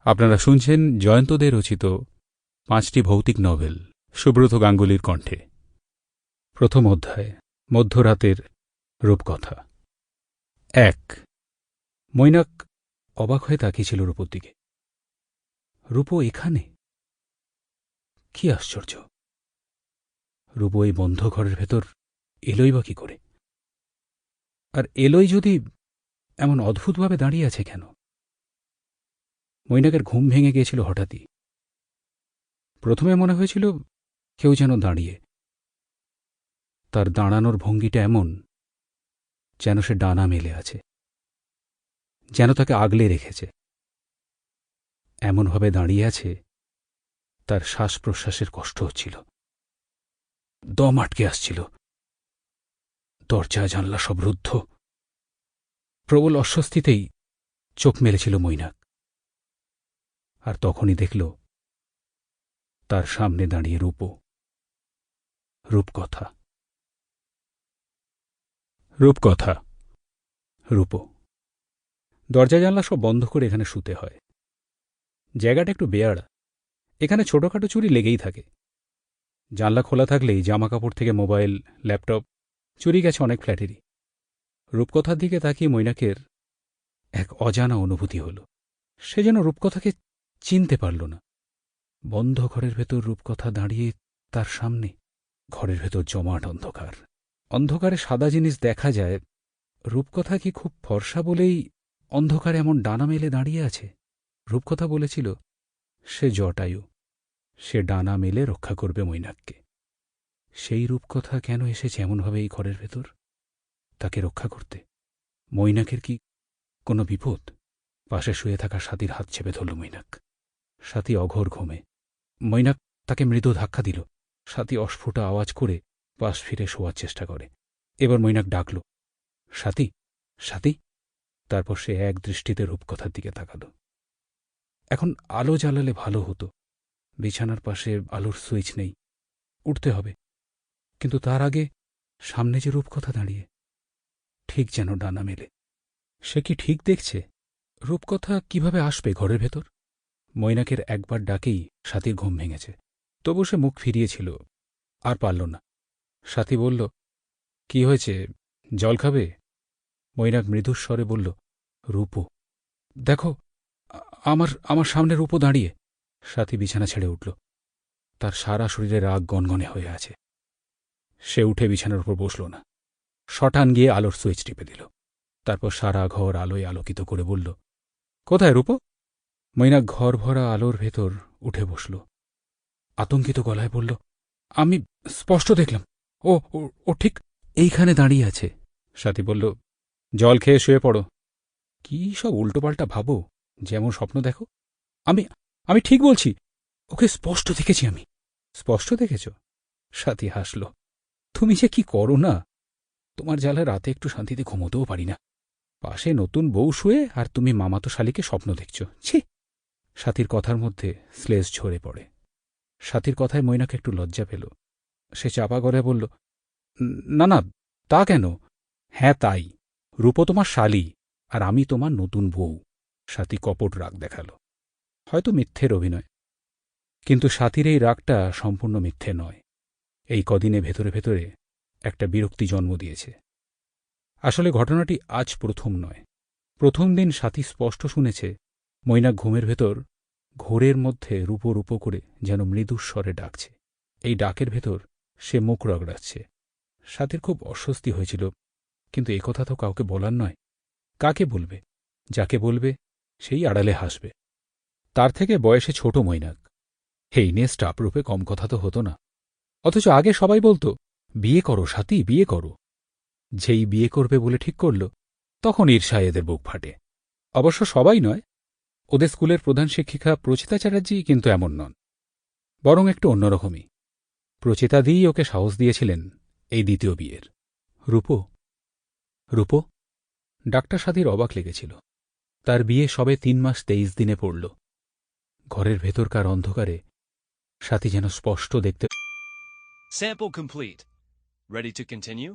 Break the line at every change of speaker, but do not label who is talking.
আপনারা শুনছেন জয়ন্তদের রচিত পাঁচটি ভৌতিক নভেল, সুব্রত গাঙ্গুলির কণ্ঠে। প্রথম অধ্যায়, মধ্যরাতের রূপকথা। এক, মৈনাক অবাক হয়ে তাকিয়েছিল রূপর দিকে। রূপ এখানে? কি আশ্চর্য। রূপ এই বন্ধ ঘরের ভেতর এলোই বা কি করে? আর এলোই যদি এমন অদ্ভুতভাবে দাঁড়িয়ে আছে কেন? মৈনাকের ঘুম ভেঙে গিয়েছিল হঠাৎই। প্রথমে মনে হয়েছিল কেউ যেন দাঁড়িয়ে। তার দাঁড়ানোর ভঙ্গিটা এমন যেন সে ডানা মেলে আছে, যেন তাকে আগলে রেখেছে। এমনভাবে দাঁড়িয়ে আছে, তার শ্বাস প্রশ্বাসের কষ্ট হচ্ছিল। দম আটকে আসছিল। দরজা, জানলা সব রুদ্ধ। প্রবল অস্বস্তিতেই চোখ মেলেছিল মৈনাক। আর তখনই দেখল তার সামনে দাঁড়িয়ে রূপ। রূপকথা। রূপকথা। রূপ। দরজা জানলা সব বন্ধ করে এখানে শুতে হয়। জায়গাটা একটু বেয়াড়া। এখানে ছোটখাটো চুরি লেগেই থাকে। জানলা খোলা থাকলেই জামাকাপড় থেকে মোবাইল, ল্যাপটপ, চুরি গেছে অনেক ফ্ল্যাটেরই। রূপকথার দিকে তাকিয়ে মৈনাকের এক অজানা অনুভূতি হল। সে যেন রূপকথাকে চিনতে পারল না। বন্ধ ঘরের ভেতর রূপকথা দাঁড়িয়ে তার সামনে, ঘরের ভেতর জমাট অন্ধকার। অন্ধকারে সাদা জিনিস দেখা যায়, রূপকথা কি খুব ফর্সা বলেই অন্ধকারে এমন ডানা মেলে দাঁড়িয়ে আছে? রূপকথা বলেছিল, সে জটায়ু, সে ডানা মেলে রক্ষা করবে মৈনাককে। সেই রূপকথা কেন এসেছে এমনভাবে এই ঘরের ভেতর? তাকে রক্ষা করতে। মৈনাকের কি কোনো বিপদ? পাশে শুয়ে থাকা সাথীর হাত চেপে ধরল মৈনাক। সাথী অঘোর ঘুমে। মৈনাক তাকে মৃদু ধাক্কা দিল। সাথী অস্ফুটা আওয়াজ করে পাশ ফিরে শোয়ার চেষ্টা করে। এবার মৈনাক ডাকল, সাথী সাথী। তারপর সে এক দৃষ্টিতে রূপকথার দিকে তাকাল। এখন আলো জ্বালালে ভালো হতো। বিছানার পাশে আলোর সুইচ নেই। উঠতে হবে। কিন্তু তার আগে সামনে যে রূপকথা দাঁড়িয়ে, ঠিক যেন ডানা মেলে। সে কি ঠিক দেখছে? রূপকথা কীভাবে আসবে ঘরের ভেতর? মৈনাকের একবার ডাকেই সাথীর ঘুম ভেঙেছে। তবু সে মুখ ফিরিয়েছিল, আর পারল না। সাথী বলল, কি হয়েছে? জল খাবে? মৈনাক মৃদুস্বরে বলল, রূপো, দেখো, আমার আমার সামনে রূপো দাঁড়িয়ে। সাথী বিছানা ছেড়ে উঠল। তার সারা শরীরে রাগ গনগনে হয়ে আছে। সে উঠে বিছানার উপর বসল না। শটান গিয়ে আলোর সুইচ টিপে দিল। তারপর সারা ঘর আলোয় আলোকিত করে বলল, কোথায় রূপ? মৈনাক ঘর ভরা আলোর ভেতর উঠে বসল। আতঙ্কিত গলায় বলল, আমি স্পষ্ট দেখলাম। ও ও ঠিক এইখানে দাঁড়িয়ে আছে। সাথী বলল, জল খেয়ে শুয়ে পড়ো। কি সব উল্টোপাল্টা ভাবো? যেমন স্বপ্ন দেখো। আমি আমি ঠিক বলছি, ওকে স্পষ্ট দেখেছি আমি। স্পষ্ট দেখেছ? সাথী হাসল, তুমি যে কি করো না? তোমার জ্বালা রাতে একটু শান্তিতে ঘুমোতেও পারি না। পাশে নতুন বউ শুয়ে আর তুমি মামাতো শালিকে স্বপ্ন দেখছ। ছি সাথীর কথার মধ্যে স্লেজ ঝরে পড়ে। সাথীর কথায় মৈনাকে একটু লজ্জা পেল। সে চাপা গড়ে বলল, না না, তা কেন? হ্যাঁ তাই। রূপ তোমার শালি, আর আমি তোমার নতুন বউ। সাথী কপট রাগ দেখাল। হয়তো মিথ্যের অভিনয়। কিন্তু সাথীর এই রাগটা সম্পূর্ণ মিথ্যে নয়। এই কদিনে ভেতরে ভেতরে একটা বিরক্তি জন্ম দিয়েছে। আসলে ঘটনাটি আজ প্রথম নয়। প্রথম দিন সাথী স্পষ্ট শুনেছে মৈনাক ঘুমের ভেতর ঘোরের মধ্যে রূপো রূপো করে যেন মৃদুস্বরে ডাকছে। এই ডাকের ভেতর সে মুখ রগড়াচ্ছে। সাথীর খুব অস্বস্তি হয়েছিল, কিন্তু একথা তো কাউকে বলার নয়। কাকে বলবে? যাকে বলবে, সেই আড়ালে হাসবে। তার থেকে বয়সে ছোট মৈনাক। এই নিয়ে স্টাপরূপে কম কথা তো হতো না। অথচ আগে সবাই বলতো, বিয়ে করো, সাথী, বিয়ে করো। যেই বিয়ে করবে বলে ঠিক করল, তখন ঈর্ষায় এদের বুক ফাটে। অবশ্য সবাই নয় ওদের স্কুলের প্রধান শিক্ষিকা প্রচিতা চ্যাটার্জি কিন্তু এমন নন, বরং একটু অন্যরকমই প্রচিতা দিয়েই ওকে সাহস দিয়েছিলেন এই দ্বিতীয় বিয়ের রূপ রূপ, ডাক্তার সাথীর অবাক লেগেছিল তার বিয়ে সবে তিন মাস তেইশ দিনে পড়ল ঘরের ভেতরকার অন্ধকারে সাথী যেন স্পষ্ট দেখতে
Sample complete. Ready to continue?